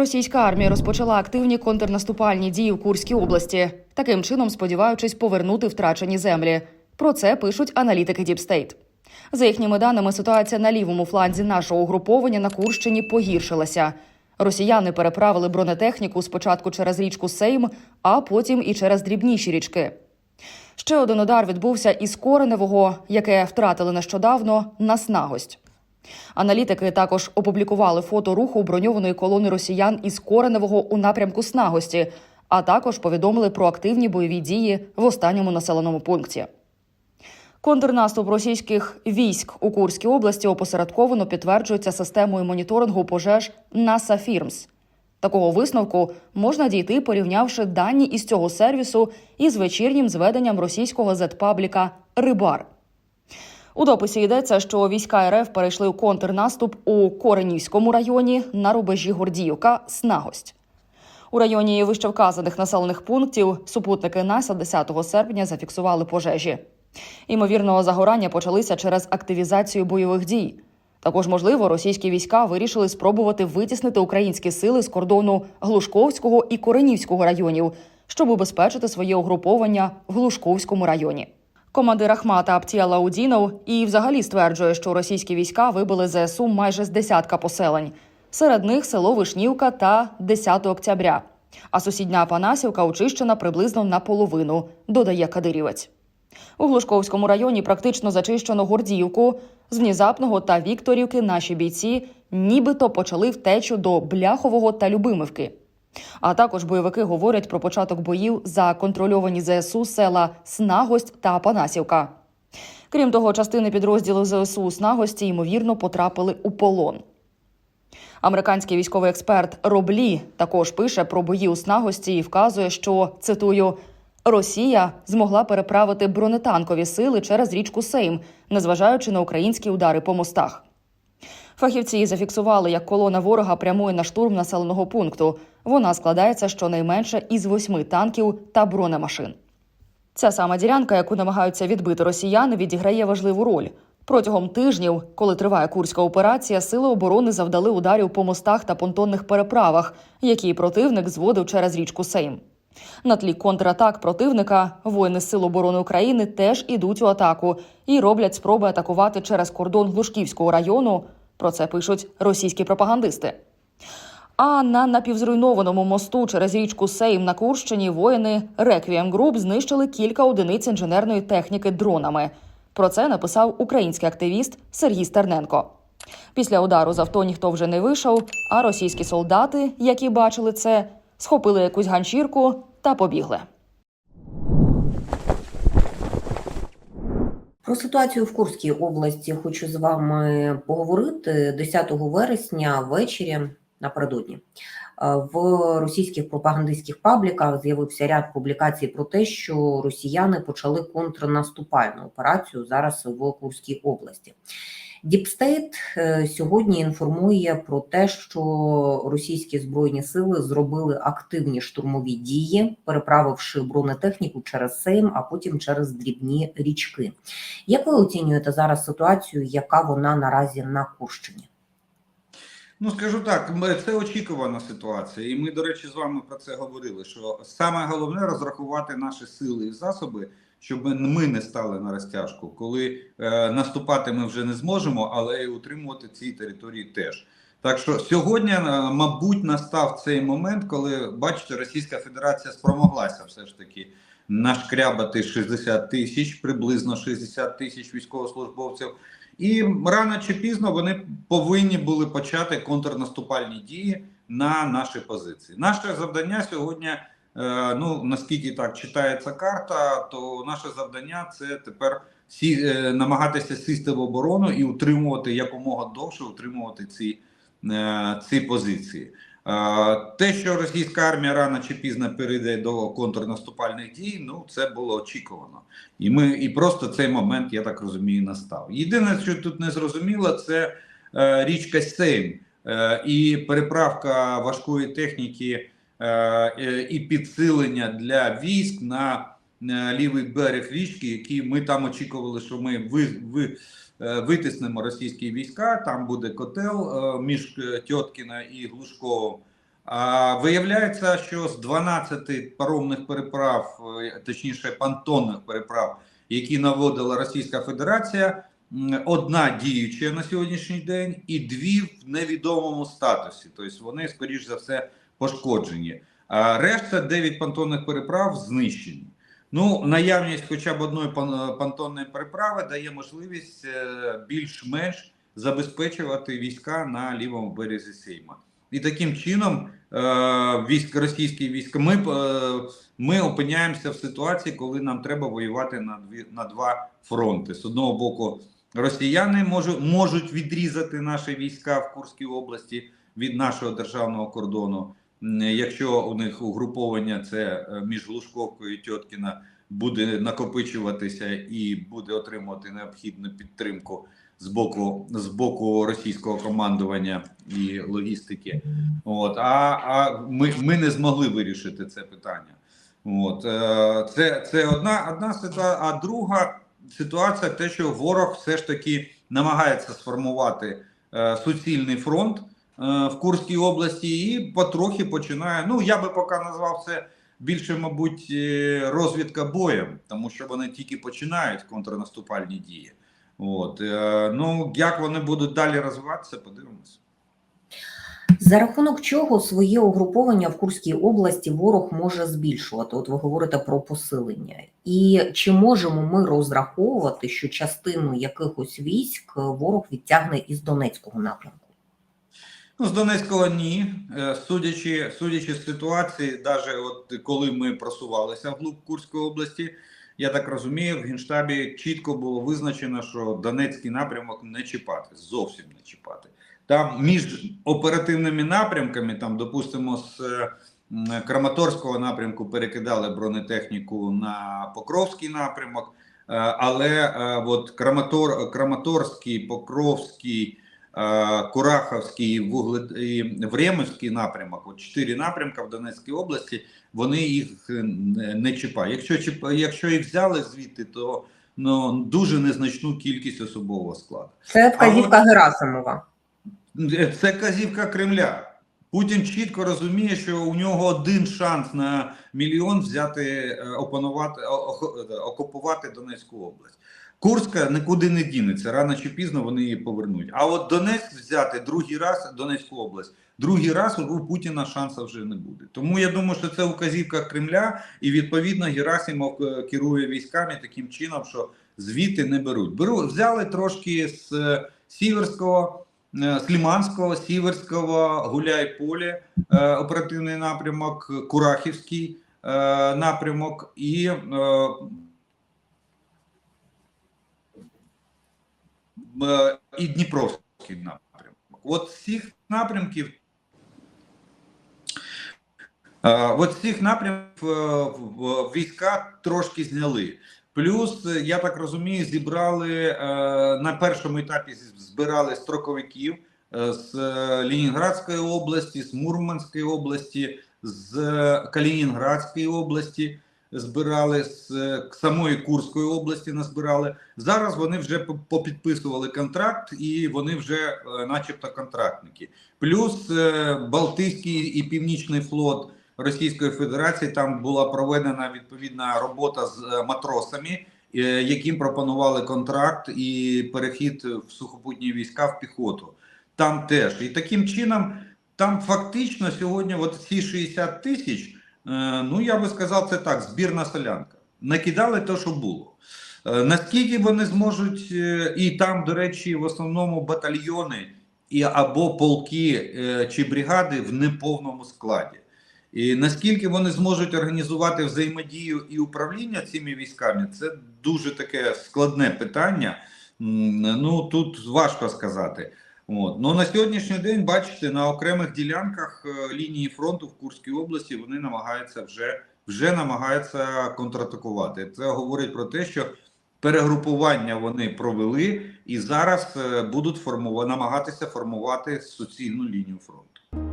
Російська армія розпочала активні контрнаступальні дії в Курській області, таким чином сподіваючись повернути втрачені землі. Про це пишуть аналітики Діпстейт. За їхніми даними, ситуація на лівому фланзі нашого угруповання на Курщині погіршилася. Росіяни переправили бронетехніку спочатку через річку Сейм, а потім і через дрібніші річки. Ще один удар відбувся із Кореневого, яке втратили нещодавно на снагость. Аналітики також опублікували фото руху броньованої колони росіян із Кореневого у напрямку Снагості, а також повідомили про активні бойові дії в останньому населеному пункті. Контрнаступ російських військ у Курській області опосередковано підтверджується системою моніторингу пожеж НАСА Фірмс. Такого висновку можна дійти, порівнявши дані із цього сервісу із вечірнім зведенням російського зетпабліка Рибар. У дописі йдеться, що війська РФ перейшли у контрнаступ у Коренівському районі на рубежі Гордіївка Снагость. У районі вищевказаних населених пунктів супутники НАСА 10 серпня зафіксували пожежі. Імовірно, загорання почалися через активізацію бойових дій. Також, можливо, російські війська вирішили спробувати витіснити українські сили з кордону Глушковського і Коренівського районів, щоб убезпечити своє угруповання в Глушковському районі. Командир Ахмата Аптіала Удінов і взагалі стверджує, що російські війська вибили ЗСУ майже з десятка поселень. Серед них село Вишнівка та 10 октября. А сусідня Апанасівка очищена приблизно наполовину, додає Кадирівець. У Глушковському районі практично зачищено Гордіївку. З Внізапного та Вікторівки наші бійці нібито почали втечу до Бляхового та Любимівки. А також бойовики говорять про початок боїв за контрольовані ЗСУ села Снагость та Панасівка. Крім того, частини підрозділів ЗСУ Снагості ймовірно потрапили у полон. Американський військовий експерт Роблі також пише про бої у Снагості і вказує, що цитую. Росія змогла переправити бронетанкові сили через річку Сейм, незважаючи на українські удари по мостах. Фахівці зафіксували, як колона ворога прямує на штурм населеного пункту. Вона складається щонайменше із восьми танків та бронемашин. Ця сама ділянка, яку намагаються відбити росіяни, відіграє важливу роль. Протягом тижнів, коли триває курська операція, сили оборони завдали ударів по мостах та понтонних переправах, які противник зводив через річку Сейм. На тлі контратак противника воїни Сил оборони України теж ідуть у атаку і роблять спроби атакувати через кордон Глушківського району. Про це пишуть російські пропагандисти. А на напівзруйнованому мосту через річку Сейм на Курщині воїни Реквієм Груп знищили кілька одиниць інженерної техніки дронами. Про це написав український активіст Сергій Стерненко. Після удару з авто ніхто вже не вийшов, а російські солдати, які бачили це, схопили якусь ганчірку та побігли. Про ситуацію в Курській області хочу з вами поговорити 10 вересня ввечері напередодні. е, В російських пропагандистських пабліках з'явився ряд публікацій про те, що росіяни почали контрнаступальну операцію зараз в Курській області. Діпстейт е, сьогодні інформує про те, що російські збройні сили зробили активні штурмові дії, переправивши бронетехніку через Сейм, а потім через дрібні річки. Як ви оцінюєте зараз ситуацію, яка вона наразі на Курщині? Ну, скажу так, це очікувана ситуація, і ми, до речі, з вами про це говорили. Що саме головне розрахувати наші сили і засоби, щоб ми не стали на розтяжку, коли е, наступати ми вже не зможемо, але і утримувати ці території теж. Так що сьогодні, е, мабуть, настав цей момент, коли бачите, Російська Федерація спромоглася все ж таки нашкрябати 60 тисяч, приблизно 60 тисяч військовослужбовців. І рано чи пізно вони повинні були почати контрнаступальні дії на наші позиції. Наше завдання сьогодні, ну наскільки так читається карта, то наше завдання це тепер сі, е, намагатися сісти в оборону і утримувати якомога довше утримувати ці, е, ці позиції. Е, Те, що російська армія рано чи пізно перейде до контрнаступальних дій, ну це було очікувано. І ми і просто цей момент, я так розумію, настав. Єдине, що тут не зрозуміло, це е, річка Сейм е, і переправка важкої техніки е, е, і підсилення для військ на, на лівий берег річки, який ми там очікували, що ми ви, ви, е, витиснемо російські війська. Там буде котел е, між е, Тьоткіна і Глушковим. А виявляється, що з 12 паромних переправ, е, точніше понтонних переправ, які наводила Російська Федерація, одна діюча на сьогоднішній день і дві в невідомому статусі. Тобто вони, скоріш за все, пошкоджені. А решта 9 понтонних переправ знищені. Ну, наявність хоча б одної пон- понтонної переправи дає можливість е, більш-менш забезпечувати війська на лівому березі Сейма. І таким чином е, військ, російські війська ми, е, ми опиняємося в ситуації, коли нам треба воювати на, дві, на два фронти. З одного боку, росіяни можуть, можуть відрізати наші війська в Курській області від нашого державного кордону. Якщо у них угруповання це е, між Лужковкою і Тьоткіна буде накопичуватися і буде отримувати необхідну підтримку з боку з боку російського командування і логістики. От а, а ми, ми не змогли вирішити це питання. От е, це, це одна одна ситуація. А друга ситуація, те, що ворог все ж таки намагається сформувати е, суцільний фронт в Курській області і потрохи починає. Ну я би поки назвав це більше, мабуть, е, розвідка боєм, тому що вони тільки починають контрнаступальні дії. От е, ну як вони будуть далі розвиватися, подивимося. За рахунок чого своє угруповання в Курській області ворог може збільшувати? От ви говорите про посилення. І чи можемо ми розраховувати, що частину якихось військ ворог відтягне із Донецького напрямку? Ну, з Донецького ні. Е, Судячи, судячи з ситуації, навіть от коли ми просувалися вглуб Курської області, я так розумію, в Генштабі чітко було визначено, що Донецький напрямок не чіпати, зовсім не чіпати. Там між оперативними напрямками, там, допустимо, з е, Краматорського напрямку перекидали бронетехніку на Покровський напрямок, е, але от Краматор, Краматорський, Покровський. Е, Кураховський і Времівський напрямок, от чотири напрямка в Донецькій області, вони їх е, не чіпають. Якщо якщо їх взяли звідти, то ну, дуже незначну кількість особового складу. Це вказівка Герасимова. Е, Це казівка Кремля. Путін чітко розуміє, що у нього один шанс на мільйон взяти, опанувати, окупувати Донецьку область. Курська нікуди не дінеться, рано чи пізно вони її повернуть. А от Донецьк взяти другий раз, Донецьку область, другий раз у Путіна шансу вже не буде. Тому я думаю, що це указівка Кремля, і відповідно Герасимов е, керує військами таким чином, що звідти не беруть. Беру, взяли трошки з е, Сіверського. е, з Ліманського, Сіверського, Гуляй-Поле, е, оперативний напрямок, Курахівський напрямок і і Дніпровський напрямок. От цих напрямків е, от цих напрямків е, війська трошки зняли. Плюс, я так розумію, зібрали е, на першому етапі збирали строковиків е, з е, Ленінградської області, з Мурманської області, з Калінінградської області збирали, з е, самої Курської області назбирали. Зараз вони вже попідписували контракт і вони вже, е, начебто, контрактники. Плюс е, Балтійський і Північний флот Російської Федерації там була проведена відповідна робота з матросами, яким пропонували контракт і перехід в сухопутні війська в піхоту. Там теж і таким чином, там фактично сьогодні, от ці 60 тисяч. Е, Ну, я би сказав, це так: збірна солянка. Накидали те, що було. Е, Наскільки вони зможуть, е, і там, до речі, в основному батальйони і або полки чи бригади в неповному складі. І наскільки вони зможуть організувати взаємодію і управління цими військами, це дуже таке складне питання. Ну тут важко сказати. От. Ну на сьогоднішній день, бачите, на окремих ділянках е, лінії фронту в Курській області вони намагаються вже, вже намагаються контратакувати. Це говорить про те, що перегрупування вони провели і зараз е, будуть формувати, намагатися формувати суцільну лінію фронту.